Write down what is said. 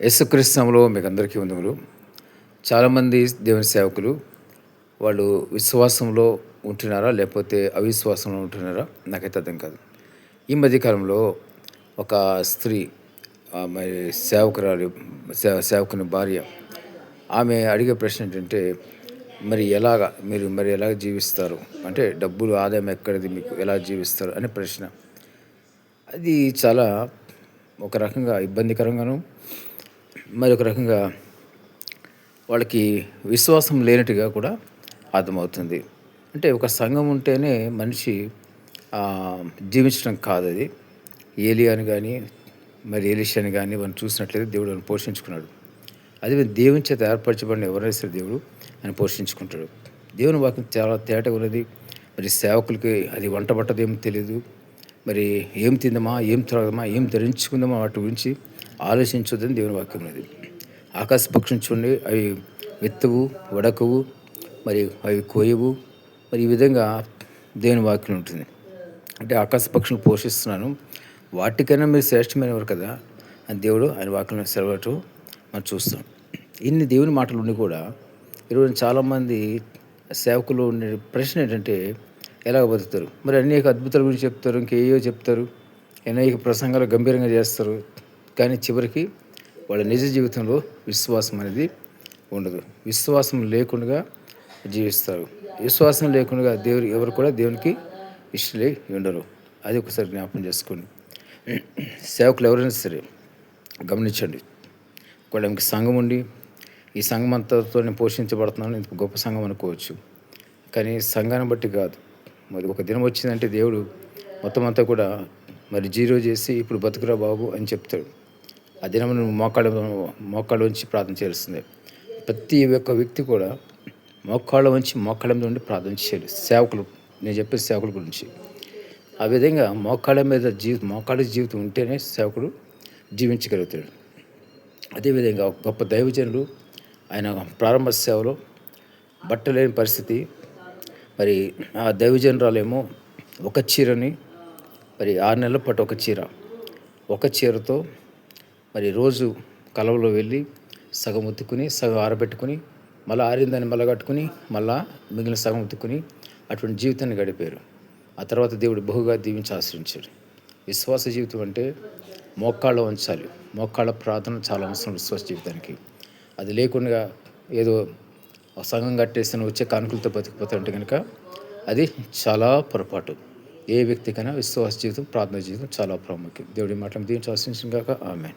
యేసుక్రీస్తంలో మీకు అందరికీ వందములు. చాలామంది దేవుని సేవకులు వాళ్ళు విశ్వాసంలో ఉంటున్నారా? లేకపోతే అవిశ్వాసంలో ఉంటున్నారా? నాకైతే అర్థం కాదు. ఈ మధ్యకాలంలో ఒక స్త్రీ మరి సేవకురాలు సేవకుని భార్య ఆమె అడిగే ప్రశ్న ఏంటంటే మరి ఎలాగ మీరు మరి ఎలాగ జీవిస్తారు? అంటే డబ్బులు ఆదాయం ఎక్కడిది? మీకు ఎలా జీవిస్తారు? అనే ప్రశ్న. అది చాలా ఒక రకంగా ఇబ్బందికరంగాను మరి ఒక రకంగా వాళ్ళకి విశ్వాసం లేనట్టుగా కూడా అర్థమవుతుంది. అంటే ఒక సంఘం ఉంటేనే మనిషి జీవించడం కాదు అది. ఏలియాని కానీ మరి ఏలిషాని కానీ మనం చూసినట్లయితే దేవుడు ఆయన పోషించుకున్నాడు. అదే దేవుని చేత ఏర్పరచబడిన ఎవరైనా సరే దేవుడు ఆయన పోషించుకుంటాడు. దేవుని వాక్యం చాలా తేట ఉన్నది. మరి సేవకులకి అది వంట పట్టదేమో తెలియదు మరి ఏం తిందామా ఏం త్రాగదామా ఏం ధరించుకుందామా వాటి గురించి ఆలోచించొద్దని దేవుని వాక్యం ఉన్నది. ఆకాశ పక్షులు చూడండి అవి విత్తవు వడకవు మరి అవి కోయవు. మరి ఈ విధంగా దేవుని వాక్యం ఉంటుంది. అంటే ఆకాశ పక్షులు పోషిస్తున్నాను. వాటికైనా మీరు శ్రేష్టమైనవారు కదా అని దేవుడు ఆయన వాక్యం సెలవటం మనం చూస్తాం ఇన్ని దేవుని మాటలు ఉండి కూడా ఈరోజు చాలామంది సేవకులు ఉండే ప్రశ్న ఏంటంటే ఎలాగ బతుకుతారు? మరి అనేక అద్భుతాల గురించి చెప్తారు ఇంకేయో చెప్తారు అనేక ప్రసంగాలు గంభీరంగా చేస్తారు. కానీ చివరికి వాళ్ళ నిజ జీవితంలో విశ్వాసం అనేది ఉండదు. విశ్వాసం లేకుండా జీవిస్తారు. విశ్వాసం లేకుండా దేవుడు ఎవరు కూడా దేవునికి ఇష్టలే ఉండరు. అది ఒకసారి జ్ఞాపకం చేసుకోండి. సేవకులు ఎవరైనా సరే గమనించండి. ఒకవేళ మీకు సంఘం ఉండి ఈ సంఘం అంతతో నేను పోషించబడుతున్నాను ఇంత గొప్ప సంఘం అనుకోవచ్చు. కానీ సంఘాన్ని బట్టి కాదు. మరి ఒక దినం వచ్చిందంటే దేవుడు మొత్తం అంతా కూడా మరి జీరో చేసి ఇప్పుడు బతుకురా బాబు అని చెప్తాడు. ఆ దినమును మోకాళ్ళ మోకాళ్ళ ఉంచి ప్రార్థన చేయాల్సిందే. ప్రతి ఒక్క వ్యక్తి కూడా మోకాళ్ళ ఉంచి మోకాళ్ళ మీద ఉండి ప్రార్థన చేయాలి. సేవకులు నేను చెప్పే సేవకుల గురించి. ఆ విధంగా మోకాళ్ళ మీద జీవితం మోకాళ్ళ జీవితం ఉంటేనే సేవకుడు జీవించగలుగుతాడు. అదేవిధంగా గొప్ప దైవజనులు ఆయన ప్రారంభ సేవలో బట్టలేని పరిస్థితి మరి ఆ దైవజనరాలేమో ఒక చీరని మరి ఆరు నెలల పాటు ఒక చీర ఒక చీరతో మరి రోజు కలవలో వెళ్ళి సగం ఉతుక్కుని సగం ఆరబెట్టుకుని మళ్ళీ ఆరిందాన్ని మళ్ళీ కట్టుకుని మళ్ళా మిగిలిన సగం ఉతుక్కుని అటువంటి జీవితాన్ని గడిపారు. ఆ తర్వాత దేవుడు బహుగా దీవించి ఆశ్రయించాడు. విశ్వాస జీవితం అంటే మోకాళ్ళ ఉంచాలి మోకాళ్ళ ప్రార్థన చాలా అవసరం విశ్వాస జీవితానికి. అది లేకుండా ఏదో సంఘం కట్టేసిన వచ్చే కానుకలతో బతికిపోతుంటే కనుక అది చాలా పొరపాటు. ఏ వ్యక్తికైనా విశ్వాస జీవితం ప్రార్థన జీవితం చాలా ప్రాముఖ్యం. దేవుడి మాట దీవించి ఆశ్రయించిన కాక ఆమె